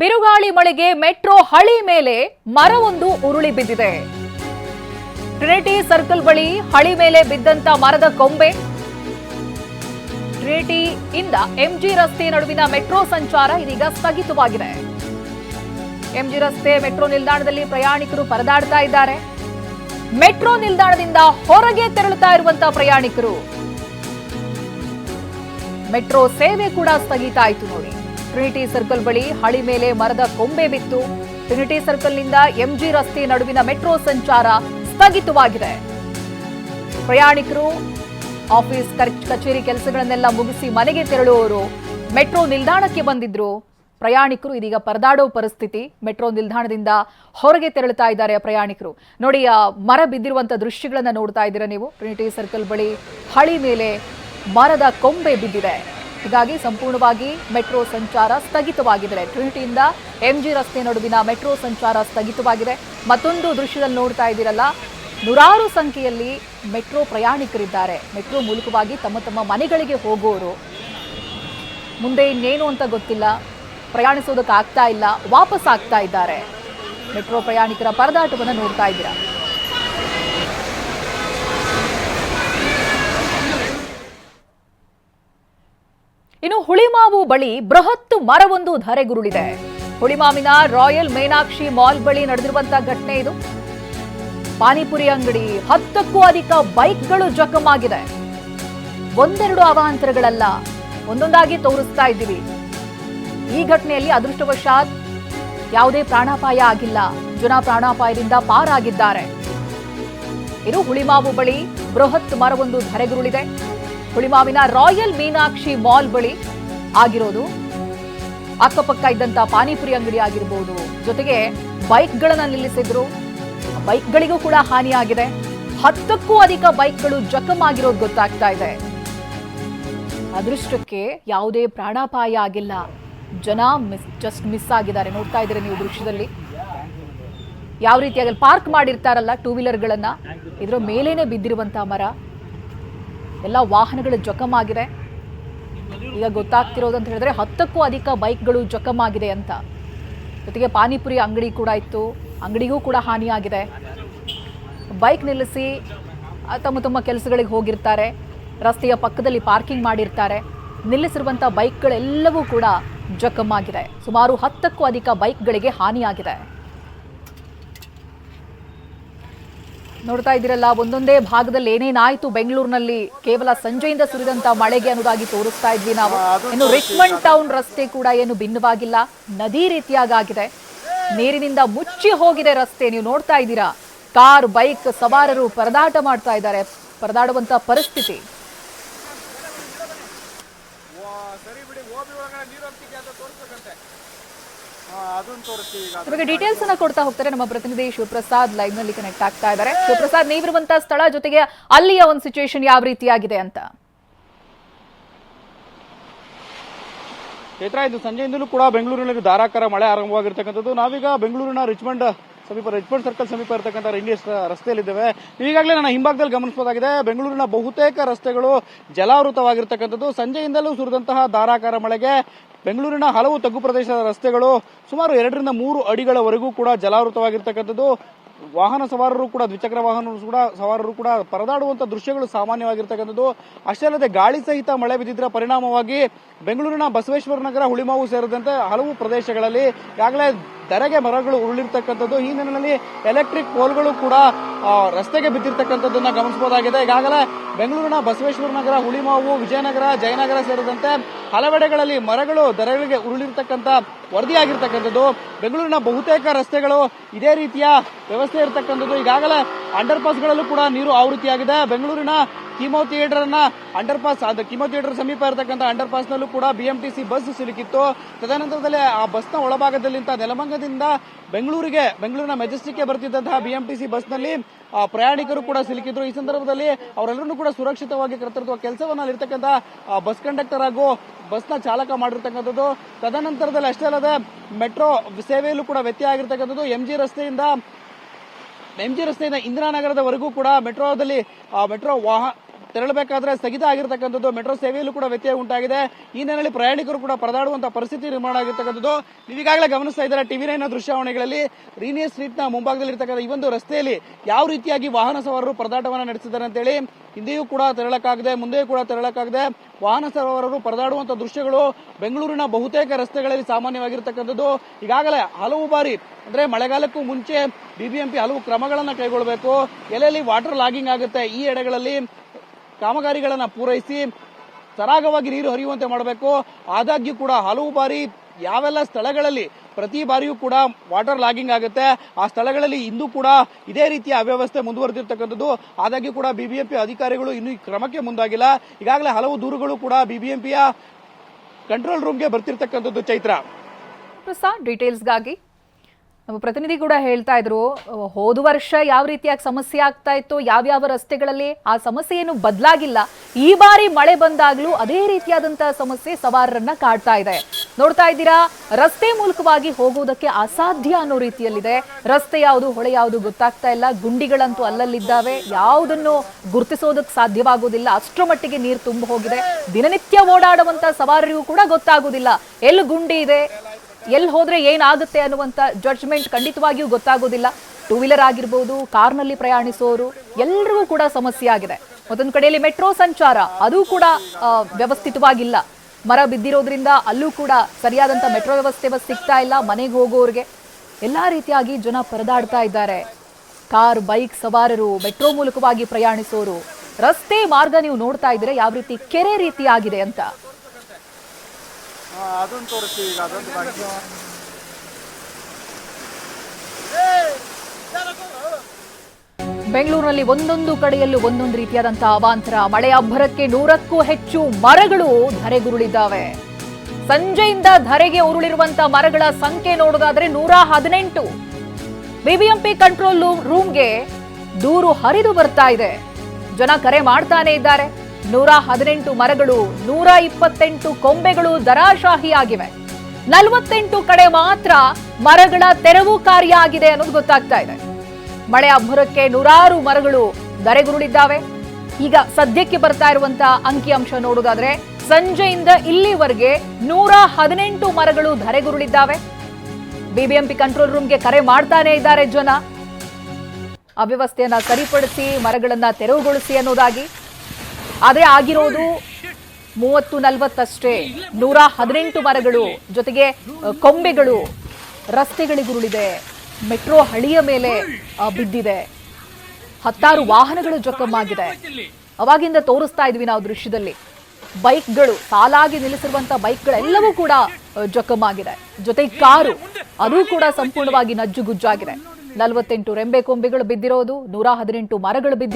ಬಿರುಗಾಳಿ ಮಳೆಗೆ ಮೆಟ್ರೋ ಹಳಿ ಮೇಲೆ ಮರವೊಂದು ಉರುಳಿ ಬಿದ್ದಿದೆ. ಟ್ರಿನಿಟಿ ಸರ್ಕಲ್ ಬಳಿ ಹಳಿ ಮೇಲೆ ಬಿದ್ದಂತ ಮರದ ಕೊಂಬೆ. ಟ್ರಿನಿಟಿ ಇಂದ ಎಂಜಿ ರಸ್ತೆ ನಡುವಿನ ಮೆಟ್ರೋ ಸಂಚಾರ ಇದೀಗ ಸ್ಥಗಿತವಾಗಿದೆ. ಎಂಜಿ ರಸ್ತೆ ಮೆಟ್ರೋ ನಿಲ್ದಾಣದಲ್ಲಿ ಪ್ರಯಾಣಿಕರು ಪರದಾಡ್ತಾ ಇದ್ದಾರೆ. ಮೆಟ್ರೋ ನಿಲ್ದಾಣದಿಂದ ಹೊರಗೆ ತೆರಳುತ್ತಾ ಇರುವಂತಹ ಪ್ರಯಾಣಿಕರು. ಮೆಟ್ರೋ ಸೇವೆ ಕೂಡ ಸ್ಥಗಿತ ಆಯಿತು ನೋಡಿ. ಟ್ರಿನಿಟಿ ಸರ್ಕಲ್ ಬಳಿ ಹಳಿ ಮೇಲೆ ಮರದ ಕೊಂಬೆ ಬಿತ್ತು. ಟ್ರಿನಿಟಿ ಸರ್ಕಲ್ನಿಂದ ಎಂಜಿ ರಸ್ತೆ ನಡುವಿನ ಮೆಟ್ರೋ ಸಂಚಾರ ಸ್ಥಗಿತವಾಗಿದೆ. ಪ್ರಯಾಣಿಕರು, ಆಫೀಸ್ ಕಚೇರಿ ಕೆಲಸಗಳನ್ನೆಲ್ಲ ಮುಗಿಸಿ ಮನೆಗೆ ತೆರಳುವವರು ಮೆಟ್ರೋ ನಿಲ್ದಾಣಕ್ಕೆ ಬಂದಿದ್ರು. ಪ್ರಯಾಣಿಕರು ಇದೀಗ ಪರದಾಡೋ ಪರಿಸ್ಥಿತಿ. ಮೆಟ್ರೋ ನಿಲ್ದಾಣದಿಂದ ಹೊರಗೆ ತೆರಳುತ್ತಾ ಇದ್ದಾರೆ ಪ್ರಯಾಣಿಕರು. ನೋಡಿ, ಆ ಮರ ಬಿದ್ದಿರುವಂತ ದೃಶ್ಯಗಳನ್ನ ನೋಡ್ತಾ ಇದ್ದೀರಾ ನೀವು? ಟ್ರಿನಿಟಿ ಸರ್ಕಲ್ ಬಳಿ ಹಳಿ ಮೇಲೆ ಮರದ ಕೊಂಬೆ ಬಿದ್ದಿದೆ. ಹೀಗಾಗಿ ಸಂಪೂರ್ಣವಾಗಿ ಮೆಟ್ರೋ ಸಂಚಾರ ಸ್ಥಗಿತವಾಗಿದೆ. ಟ್ರಿನಿಟಿಯಿಂದ ಎಂಜಿ ರಸ್ತೆ ನಡುವಿನ ಮೆಟ್ರೋ ಸಂಚಾರ ಸ್ಥಗಿತವಾಗಿದೆ. ಮತ್ತೊಂದು ದೃಶ್ಯದಲ್ಲಿ ನೋಡ್ತಾ ಇದ್ದೀರಲ್ಲ, ನೂರಾರು ಸಂಖ್ಯೆಯಲ್ಲಿ ಮೆಟ್ರೋ ಪ್ರಯಾಣಿಕರಿದ್ದಾರೆ. ಮೆಟ್ರೋ ಮೂಲಕವಾಗಿ ತಮ್ಮ ತಮ್ಮ ಮನೆಗಳಿಗೆ ಹೋಗೋರು. ಮುಂದೆ ಇನ್ನೇನು ಅಂತ ಗೊತ್ತಿಲ್ಲ. ಪ್ರಯಾಣಿಸೋದಕ್ಕೆ ಆಗ್ತಾ ಇಲ್ಲ, ವಾಪಸ್ ಆಗ್ತಾ ಇದ್ದಾರೆ. ಮೆಟ್ರೋ ಪ್ರಯಾಣಿಕರ ಪರದಾಟವನ್ನು ನೋಡ್ತಾ ಇದ್ದೀರಾ? ಇನ್ನು ಹುಳಿಮಾವು ಬಳಿ ಬೃಹತ್ ಮರವೊಂದು ಧರೆಗುರುಳಿದೆ. ಹುಳಿಮಾವಿನ ರಾಯಲ್ ಮೇನಾಕ್ಷಿ ಮಾಲ್ ಬಳಿ ನಡೆದಿರುವಂತಹ ಘಟನೆ ಇದು. ಪಾನಿಪುರಿ ಅಂಗಡಿ ಹತ್ತಕ್ಕೂ ಅಧಿಕ ಬೈಕ್ಗಳು ಜಖಮಾಗಿದೆ ಒಂದೆರಡು ಅವಾಂತರಗಳಲ್ಲ, ಒಂದೊಂದಾಗಿ ತೋರಿಸ್ತಾ ಇದ್ದೀವಿ. ಈ ಘಟನೆಯಲ್ಲಿ ಅದೃಷ್ಟವಶಾತ್ ಯಾವುದೇ ಪ್ರಾಣಾಪಾಯ ಆಗಿಲ್ಲ. ಜನ ಪ್ರಾಣಾಪಾಯದಿಂದ ಪಾರಾಗಿದ್ದಾರೆ. ಇದು ಹುಳಿಮಾವು ಬಳಿ ಬೃಹತ್ ಮರವೊಂದು ಧರೆಗುರುಳಿದೆ. ಹುಳಿಮಾವಿನ ರಾಯಲ್ ಮೀನಾಕ್ಷಿ ಮಾಲ್ ಬಳಿ ಆಗಿರೋದು. ಅಕ್ಕಪಕ್ಕ ಇದ್ದಂತ ಪಾನಿಪುರಿ ಅಂಗಡಿ ಆಗಿರಬಹುದು ಜೊತೆಗೆ ಬೈಕ್ಗಳನ್ನ ನಿಲ್ಲಿಸಿದ್ರು. ಬೈಕ್ಗಳಿಗೂ ಕೂಡ ಹಾನಿಯಾಗಿದೆ. ಹತ್ತಕ್ಕೂ ಅಧಿಕ ಬೈಕ್ಗಳು ಜಖಮಾಗಿರೋದು ಗೊತ್ತಾಗ್ತಾ ಇದೆ. ಅದೃಷ್ಟಕ್ಕೆ ಯಾವುದೇ ಪ್ರಾಣಾಪಾಯ ಆಗಿಲ್ಲ. ಜನ ಮಿಸ್, ಜಸ್ಟ್ ಮಿಸ್ ಆಗಿದ್ದಾರೆ. ನೋಡ್ತಾ ಇದ್ರೆ ನೀವು ದೃಶ್ಯದಲ್ಲಿ? ಯಾವ ರೀತಿಯಾಗಿ ಪಾರ್ಕ್ ಮಾಡಿರ್ತಾರಲ್ಲ ಟೂ ವೀಲರ್ಗಳನ್ನ? ಇದರ ಮೇಲೇನೆ ಬಿದ್ದಿರುವಂತಹ ಮರ. ಎಲ್ಲ ವಾಹನಗಳು ಜಖಮಾಗಿದೆ ಈಗ ಗೊತ್ತಾಗ್ತಿರೋದು ಅಂತ ಹೇಳಿದ್ರೆ ಹತ್ತಕ್ಕೂ ಅಧಿಕ ಬೈಕ್ಗಳು ಜಖಮಾಗಿದೆ ಅಂತ. ಜೊತೆಗೆ ಪಾನಿಪುರಿ ಅಂಗಡಿ ಕೂಡ ಇತ್ತು. ಅಂಗಡಿಗೂ ಕೂಡ ಹಾನಿಯಾಗಿದೆ. ಬೈಕ್ ನಿಲ್ಲಿಸಿ ತಮ್ಮ ತಮ್ಮ ಕೆಲಸಗಳಿಗೆ ಹೋಗಿರ್ತಾರೆ. ರಸ್ತೆಯ ಪಕ್ಕದಲ್ಲಿ ಪಾರ್ಕಿಂಗ್ ಮಾಡಿರ್ತಾರೆ. ನಿಲ್ಲಿಸಿರುವಂಥ ಬೈಕ್ಗಳೆಲ್ಲವೂ ಕೂಡ ಜಖಮಾಗಿದೆ. ಸುಮಾರು ಹತ್ತಕ್ಕೂ ಅಧಿಕ ಬೈಕ್ಗಳಿಗೆ ಹಾನಿಯಾಗಿದೆ. ನೋಡ್ತಾ ಇದ್ದೀರಲ್ಲ, ಒಂದೊಂದೇ ಭಾಗದಲ್ಲಿ ಏನೇನಾಯ್ತು ಬೆಂಗಳೂರಿನಲ್ಲಿ? ಕೇವಲ ಸಂಜೆಯಿಂದ ಸುರಿದಂತ ಮಳೆಗೆ ಅನ್ನೋದಾಗಿ ತೋರಿಸ್ತಾ ಇದ್ವಿ ನಾವು. ಇನ್ನು ರಿಚ್ಮಂಡ್ ಟೌನ್ ರಸ್ತೆ ಕೂಡ ಏನು ಭಿನ್ನವಾಗಿಲ್ಲ, ನದಿ ರೀತಿಯಾಗಿದೆ ನೀರಿನಿಂದ ಮುಚ್ಚಿ ಹೋಗಿದೆ ರಸ್ತೆ, ನೀವು ನೋಡ್ತಾ ಇದ್ದೀರಾ. ಕಾರ್, ಬೈಕ್ ಸವಾರರು ಪರದಾಟ ಮಾಡ್ತಾ ಇದ್ದಾರೆ. ಪರದಾಡುವಂತ ಪರಿಸ್ಥಿತಿ. ಅದನ್ನ ತೋರಿಸ್ತೀವಿ ಈಗ ಇವಾಗ ಡೀಟೇಲ್ಸ್ ಅನ್ನ ಕೊಡ್ತಾ ಹೋಗ್ತಾರೆ ನಮ್ಮ ಪ್ರತಿನಿಧಿ ಶಿವಪ್ರಸಾದ್ ಲೈವ್ನಲ್ಲಿ ಕನೆಕ್ಟ್ ಆಗ್ತಾ ಇದ್ದಾರೆ. ಶಿವಪ್ರಸಾದ್ ನೀವಿರುವಂತಹ ಸ್ಥಳ ಜೊತೆಗೆ ಅಲ್ಲಿಯ ಒಂದು ಸಿಚುವೇಶನ್ ಯಾವ ರೀತಿಯಾಗಿದೆ ಅಂತ? ಚೈತ್ರ ಇದು ಸಂಜೆಯಿಂದಲೂ ಕೂಡ ಬೆಂಗಳೂರಿನಲ್ಲಿ ಧಾರಾಕಾರ ಮಳೆ ಆರಂಭವಾಗಿರ್ತಕ್ಕಂಥದ್ದು. ನಾವೀಗ ಬೆಂಗಳೂರಿನ ರಿಚ್ಮಂಡ್ ಸಮೀಪ ರಿಚ್ಮಂಡ್ ಸರ್ಕಲ್ ಸಮೀಪ ಇರತಕ್ಕಂಥ ಇಂಡಿಯಸ್ ರಸ್ತೆಯಲ್ಲಿದ್ದೇವೆ. ಈಗಾಗಲೇ ನನ್ನ ಹಿಂಭಾಗದಲ್ಲಿ ಗಮನಿಸಬಹುದಾಗಿದೆ ಬೆಂಗಳೂರಿನ ಬಹುತೇಕ ರಸ್ತೆಗಳು ಜಲಾವೃತವಾಗಿರ್ತಕ್ಕಂಥದ್ದು. ಸಂಜೆಯಿಂದಲೂ ಸುರಿದಂತಹ ಧಾರಾಕಾರ ಮಳೆಗೆ ಬೆಂಗಳೂರಿನ ಹಲವು ತಗ್ಗು ಪ್ರದೇಶದ ರಸ್ತೆಗಳು ಸುಮಾರು ಎರಡರಿಂದ ಮೂರು ಅಡಿಗಳವರೆಗೂ ಕೂಡ ಜಲಾವೃತವಾಗಿರ್ತಕ್ಕಂಥದ್ದು. ವಾಹನ ಸವಾರರು ಕೂಡ, ದ್ವಿಚಕ್ರ ವಾಹನ ಕೂಡ, ಸವಾರರು ಕೂಡ ಪರದಾಡುವಂತ ದೃಶ್ಯಗಳು ಸಾಮಾನ್ಯವಾಗಿರ್ತಕ್ಕಂಥದ್ದು. ಅಷ್ಟೇ ಅಲ್ಲದೆ ಗಾಳಿ ಸಹಿತ ಮಳೆ ಬಿದ್ದಿದ್ದರ ಪರಿಣಾಮವಾಗಿ ಬೆಂಗಳೂರಿನ ಬಸವೇಶ್ವರ ನಗರ, ಹುಳಿಮಾವು ಸೇರಿದಂತೆ ಹಲವು ಪ್ರದೇಶಗಳಲ್ಲಿ ಈಗಾಗಲೇ ಧರೆಗೆ ಮರಗಳು ಉರುಳಿರ್ತಕ್ಕಂಥದ್ದು, ಈ ನಿಟ್ಟಿನಲ್ಲಿ ಎಲೆಕ್ಟ್ರಿಕ್ ಪೋಲ್ಗಳು ಕೂಡ ರಸ್ತೆಗೆ ಬಿದ್ದಿರ್ತಕ್ಕಂಥದ್ದನ್ನ ಗಮನಿಸಬಹುದಾಗಿದೆ. ಈಗಾಗಲೇ ಬೆಂಗಳೂರಿನ ಬಸವೇಶ್ವರ ನಗರ, ಹುಳಿಮಾವು, ವಿಜಯನಗರ, ಜಯನಗರ ಸೇರಿದಂತೆ ಹಲವೆಡೆಗಳಲ್ಲಿ ಮರಗಳು ದರಗಳಿಗೆ ಉರುಳಿರ್ತಕ್ಕಂಥ ವರದಿಯಾಗಿರ್ತಕ್ಕಂಥದ್ದು. ಬೆಂಗಳೂರಿನ ಬಹುತೇಕ ರಸ್ತೆಗಳು ಇದೇ ರೀತಿಯ ವ್ಯವಸ್ಥೆ ಇರತಕ್ಕಂಥದ್ದು. ಈಗಾಗಲೇ ಅಂಡರ್ ಪಾಸ್ಗಳಲ್ಲೂ ಕೂಡ ನೀರು ಆವೃತ್ತಿಯಾಗಿದೆ. ಬೆಂಗಳೂರಿನ ಕಿಮೋ ಥಿಯೇಟರ್ ಅನ್ನ ಅಂಡರ್ ಪಾಸ್ ಅದು ಕಿಮೋ ಥಿಯೇಟರ್ ಸಮೀಪ ಇರತಕ್ಕಂಥ ಅಂಡರ್ ಪಾಸ್ ನಲ್ಲೂ ಕೂಡ ಬಿಎಂಟಿಸಿ ಬಸ್ ಸಿಲುಕಿತ್ತು. ತದನಂತರದಲ್ಲಿ ಆ ಬಸ್ನ ಒಳಭಾಗದಲ್ಲಿಂತ ನೆಲಮಂಗದಿಂದ ಬೆಂಗಳೂರಿಗೆ, ಬೆಂಗಳೂರಿನ ಮೆಜೆಸ್ಟಿಕ್ಗೆ ಬರ್ತಿದ್ದಂತಹ ಬಿಎಂಟಿಸಿ ಬಸ್ನಲ್ಲಿ ಪ್ರಯಾಣಿಕರು ಕೂಡ ಸಿಲುಕಿದ್ರು. ಈ ಸಂದರ್ಭದಲ್ಲಿ ಅವರೆಲ್ಲರನ್ನೂ ಕೂಡ ಸುರಕ್ಷಿತವಾಗಿ ಕರೆತರುವ ಕೆಲಸವನ್ನ ಅಲ್ಲಿರ್ತಕ್ಕಂಥ ಬಸ್ ಕಂಡಕ್ಟರ್ ಹಾಗೂ ಬಸ್ನ ಚಾಲಕ ಮಾಡಿರ್ತಕ್ಕಂಥದ್ದು. ತದನಂತರದಲ್ಲಿ ಅಷ್ಟೇ ಅಲ್ಲದೆ ಮೆಟ್ರೋ ಸೇವೆಯಲ್ಲೂ ಕೂಡ ವ್ಯತ್ಯಯ ಆಗಿರ್ತಕ್ಕಂಥದ್ದು. ಎಂಜಿ ರಸ್ತೆಯಿಂದ ಎಂಜಿ ರಸ್ತೆಯಿಂದ ಇಂದಿರಾನಗರದವರೆಗೂ ಕೂಡ ಮೆಟ್ರೋದಲ್ಲಿ ಮೆಟ್ರೋ ವಾಹ ತೆರಳಬೇಕಾದ್ರೆ ಸ್ಥಗಿತ ಆಗಿರತಕ್ಕಂಥದ್ದು, ಮೆಟ್ರೋ ಸೇವೆಯಲ್ಲೂ ಕೂಡ ವ್ಯತ್ಯಯ ಉಂಟಾಗಿದೆ. ಈ ಹಿನ್ನೆಲೆಯಲ್ಲಿ ಪ್ರಯಾಣಿಕರು ಕೂಡ ಪರದಾಡುವಂತಹ ಪರಿಸ್ಥಿತಿ ನಿರ್ಮಾಣ ಆಗಿರ್ತಕ್ಕಂಥದ್ದು. ನೀವೀಗಾಗಲೇ ಗಮನಿಸ್ತಾ ಇದ್ದಾರೆ, ಟಿವಿ ನೈನ್ ದೃಶ್ಯಾವಣೆಗಳಲ್ಲಿ ರೀನಿಯರ್ ಸ್ಟ್ರೀಟ್ನ ಮುಂಭಾಗದಲ್ಲಿರ್ತಕ್ಕಂಥ ಈ ಒಂದು ರಸ್ತೆಯಲ್ಲಿ ಯಾವ ರೀತಿಯಾಗಿ ವಾಹನ ಸವಾರರು ಪರದಾಟವನ್ನು ನಡೆಸಿದ್ದಾರೆ ಅಂತೇಳಿ ಹಿಂದೆಯೂ ಕೂಡ ತೆರಳಕ್ಕಾಗದೆ, ಮುಂದೆಯೂ ಕೂಡ ತೆರಳಕ್ಕಾಗದೆ. ವಾಹನ ಸವಾರರು ಪರದಾಡುವಂತಹ ದೃಶ್ಯಗಳು ಬೆಂಗಳೂರಿನ ಬಹುತೇಕ ರಸ್ತೆಗಳಲ್ಲಿ ಸಾಮಾನ್ಯವಾಗಿರ್ತಕ್ಕಂಥದ್ದು. ಈಗಾಗಲೇ ಹಲವು ಬಾರಿ, ಅಂದ್ರೆ ಮಳೆಗಾಲಕ್ಕೂ ಮುಂಚೆ ಬಿಬಿಎಂಪಿ ಹಲವು ಕ್ರಮಗಳನ್ನು ಕೈಗೊಳ್ಳಬೇಕು. ಎಲ್ಲೆಲ್ಲಿ ವಾಟರ್ ಲಾಗಿಂಗ್ ಆಗುತ್ತೆ ಈ ಎಡೆಗಳಲ್ಲಿ ಕಾಮಗಾರಿಗಳನ್ನ ಪೂರೈಸಿ ಸರಾಗವಾಗಿ ನೀರು ಹರಿಯುವಂತೆ ಮಾಡಬೇಕು. ಆದಾಗ್ಯೂ ಕೂಡ ಹಲವು ಬಾರಿ ಯಾವೆಲ್ಲ ಸ್ಥಳಗಳಲ್ಲಿ ಪ್ರತಿ ಬಾರಿಯೂ ಕೂಡ ವಾಟರ್ ಲಾಗಿಂಗ್ ಆಗುತ್ತೆ. ಆ ಸ್ಥಳಗಳಲ್ಲಿ ಇಂದು ಕೂಡ ಇದೇ ರೀತಿಯ ಅವ್ಯವಸ್ಥೆ ಮುಂದುವರೆದಿರ್ತಕ್ಕಂಥದ್ದು. ಆದಾಗ್ಯೂ ಕೂಡ ಬಿಬಿಎಂಪಿ ಅಧಿಕಾರಿಗಳು ಇನ್ನೂ ಈ ಕ್ರಮಕ್ಕೆ ಮುಂದಾಗಿಲ್ಲ. ಈಗಾಗಲೇ ಹಲವು ದೂರುಗಳು ಕೂಡ ಬಿಬಿಎಂಪಿಯ ಕಂಟ್ರೋಲ್ ರೂಮ್ಗೆ ಬರ್ತಿರ್ತಕ್ಕಂಥದ್ದು ಚೈತ್ರ. ಪ್ರಸಾದ್ ಡೀಟೇಲ್ಸ್ಗಾಗಿ ನಮ್ಮ ಪ್ರತಿನಿಧಿ ಕೂಡ ಹೇಳ್ತಾ ಇದ್ರು ಹೋದ ವರ್ಷ ಯಾವ ರೀತಿಯಾಗಿ ಸಮಸ್ಯೆ ಆಗ್ತಾ ಇತ್ತು, ಯಾವ್ಯಾವ ರಸ್ತೆಗಳಲ್ಲಿ ಆ ಸಮಸ್ಯೆ ಏನು ಬದಲಾಗಿಲ್ಲ, ಈ ಬಾರಿ ಮಳೆ ಬಂದಾಗ್ಲೂ ಅದೇ ರೀತಿಯಾದಂತಹ ಸಮಸ್ಯೆ ಸವಾರರನ್ನ ಕಾಡ್ತಾ ಇದೆ. ನೋಡ್ತಾ ಇದ್ದೀರಾ, ರಸ್ತೆ ಮೂಲಕವಾಗಿ ಹೋಗುವುದಕ್ಕೆ ಅಸಾಧ್ಯ ಅನ್ನೋ ರೀತಿಯಲ್ಲಿದೆ. ರಸ್ತೆ ಯಾವುದು, ಹೊಳೆ ಯಾವುದು ಗೊತ್ತಾಗ್ತಾ ಇಲ್ಲ, ಗುಂಡಿಗಳಂತೂ ಅಲ್ಲಲ್ಲಿದ್ದಾವೆ, ಯಾವುದನ್ನು ಗುರುತಿಸೋದಕ್ಕೆ ಸಾಧ್ಯವಾಗುವುದಿಲ್ಲ, ಅಷ್ಟರ ಮಟ್ಟಿಗೆ ನೀರು ತುಂಬ ಹೋಗಿದೆ. ದಿನನಿತ್ಯ ಓಡಾಡುವಂತ ಸವಾರರಿಗೂ ಕೂಡ ಗೊತ್ತಾಗುವುದಿಲ್ಲ. ಎಲ್ಲಿ ಗುಂಡಿ ಇದೆ ಎಲ್ಲಿ ಹೋದ್ರೆ ಏನಾಗುತ್ತೆ ಅನ್ನುವಂತ ಜಡ್ಜ್ಮೆಂಟ್ ಖಂಡಿತವಾಗಿಯೂ ಗೊತ್ತಾಗೋದಿಲ್ಲ. ಟೂ ವೀಲರ್ ಆಗಿರ್ಬೋದು, ಕಾರ್ನಲ್ಲಿ ಪ್ರಯಾಣಿಸೋರು, ಎಲ್ರಿಗೂ ಕೂಡ ಸಮಸ್ಯೆ ಆಗಿದೆ. ಮತ್ತೊಂದು ಕಡೆಯಲ್ಲಿ ಮೆಟ್ರೋ ಸಂಚಾರ, ಅದು ಕೂಡ ವ್ಯವಸ್ಥಿತವಾಗಿಲ್ಲ. ಮರ ಬಿದ್ದಿರೋದ್ರಿಂದ ಅಲ್ಲೂ ಕೂಡ ಸರಿಯಾದಂಥ ಮೆಟ್ರೋ ವ್ಯವಸ್ಥೆ ಸಿಗ್ತಾ ಇಲ್ಲ, ಮನೆಗೆ ಹೋಗೋರಿಗೆ. ಎಲ್ಲಾ ರೀತಿಯಾಗಿ ಜನ ಪರದಾಡ್ತಾ ಇದ್ದಾರೆ. ಕಾರ್, ಬೈಕ್ ಸವಾರರು, ಮೆಟ್ರೋ ಮೂಲಕವಾಗಿ ಪ್ರಯಾಣಿಸೋರು. ರಸ್ತೆ ಮಾರ್ಗ ನೀವು ನೋಡ್ತಾ ಇದ್ರೆ ಯಾವ ರೀತಿ ಕೆರೆ ರೀತಿ ಆಗಿದೆ ಅಂತ. ಅದೊಂದು ತೋರಿಸ್ತೀವಿ ಅದೊಂದು ಬೆಂಗಳೂರಿನಲ್ಲಿ ಒಂದೊಂದು ಕಡೆಯಲ್ಲೂ ಒಂದೊಂದು ರೀತಿಯಾದಂತಹ ಅವಾಂತರ. ಮಳೆ ಅಬ್ಬರಕ್ಕೆ ನೂರಕ್ಕೂ ಹೆಚ್ಚು ಮರಗಳು ಧರೆಗುರುಳಿದ್ದಾವೆ. ಸಂಜೆಯಿಂದ ಧರೆಗೆ ಉರುಳಿರುವಂತಹ ಮರಗಳ ಸಂಖ್ಯೆ ನೋಡೋದಾದ್ರೆ ನೂರ ಹದಿನೆಂಟು. ಬಿಬಿಎಂಪಿ ಕಂಟ್ರೋಲ್ ರೂಮ್ಗೆ ದೂರು ಹರಿದು ಬರ್ತಾ ಇದೆ. ಜನ ಕರೆ ಮಾಡ್ತಾನೆ ಇದ್ದಾರೆ. ನೂರ ಹದಿನೆಂಟು ಮರಗಳು, ನೂರ ಇಪ್ಪತ್ತೆಂಟು ಕೊಂಬೆಗಳು ದರಾಶಾಹಿಯಾಗಿವೆ ನಲವತ್ತೆಂಟು ಕಡೆ ಮಾತ್ರ ಮರಗಳ ತೆರವು ಕಾರ್ಯ ಆಗಿದೆ ಅನ್ನೋದು ಗೊತ್ತಾಗ್ತಾ ಇದೆ. ಮಳೆ ಅಬ್ಬರಕ್ಕೆ ನೂರಾರು ಮರಗಳು ದರೆಗುರುಳಿದ್ದಾವೆ ಈಗ ಸದ್ಯಕ್ಕೆ ಬರ್ತಾ ಇರುವಂತಹ ಅಂಕಿಅಂಶ ನೋಡುವುದಾದ್ರೆ, ಸಂಜೆಯಿಂದ ಇಲ್ಲಿವರೆಗೆ ನೂರ ಹದಿನೆಂಟು ಮರಗಳು ಧರೆಗುರುಳಿದ್ದಾವೆ. ಬಿಬಿಎಂಪಿ ಕಂಟ್ರೋಲ್ ರೂಮ್ಗೆ ಕರೆ ಮಾಡ್ತಾನೆ ಇದ್ದಾರೆ ಜನ. ಅವ್ಯವಸ್ಥೆಯನ್ನ ಸರಿಪಡಿಸಿ ಮರಗಳನ್ನ ತೆರವುಗೊಳಿಸಿ ಅನ್ನೋದಾಗಿ. ಆದ್ರೆ ಆಗಿರೋದು ಮೂವತ್ತು ನಲವತ್ತಷ್ಟೇ. ನೂರ ಹದಿನೆಂಟು ಮರಗಳು, ಜೊತೆಗೆ ಕೊಂಬೆಗಳು ರಸ್ತೆಗಳಿಗುರುಳಿದೆ. ಮೆಟ್ರೋ ಹಳಿಯ ಮೇಲೆ ಬಿದ್ದಿದೆ. ಹತ್ತಾರು ವಾಹನಗಳು ಜಖಮ್ಮಾಗಿದೆ ಅವಾಗಿಂದ ತೋರಿಸ್ತಾ ಇದ್ವಿ ನಾವು ದೃಶ್ಯದಲ್ಲಿ. ಬೈಕ್ಗಳು, ಸಾಲಾಗಿ ನಿಲ್ಲಿಸಿರುವಂತ ಬೈಕ್ಗಳೆಲ್ಲವೂ ಕೂಡ ಜೊಕ್ಕಮ್ಮಾಗಿದೆ ಜೊತೆಗೆ ಕಾರು, ಅದು ಕೂಡ ಸಂಪೂರ್ಣವಾಗಿ ನಜ್ಜುಗುಜ್ಜಾಗಿದೆ. ನಲವತ್ತೆಂಟು ರೆಂಬೆ ಕೊಂಬೆಗಳು ಬಿದ್ದಿರೋದು, ನೂರ ಹದಿನೆಂಟು ಮರಗಳು ಬಿದ್ದಿರೋದು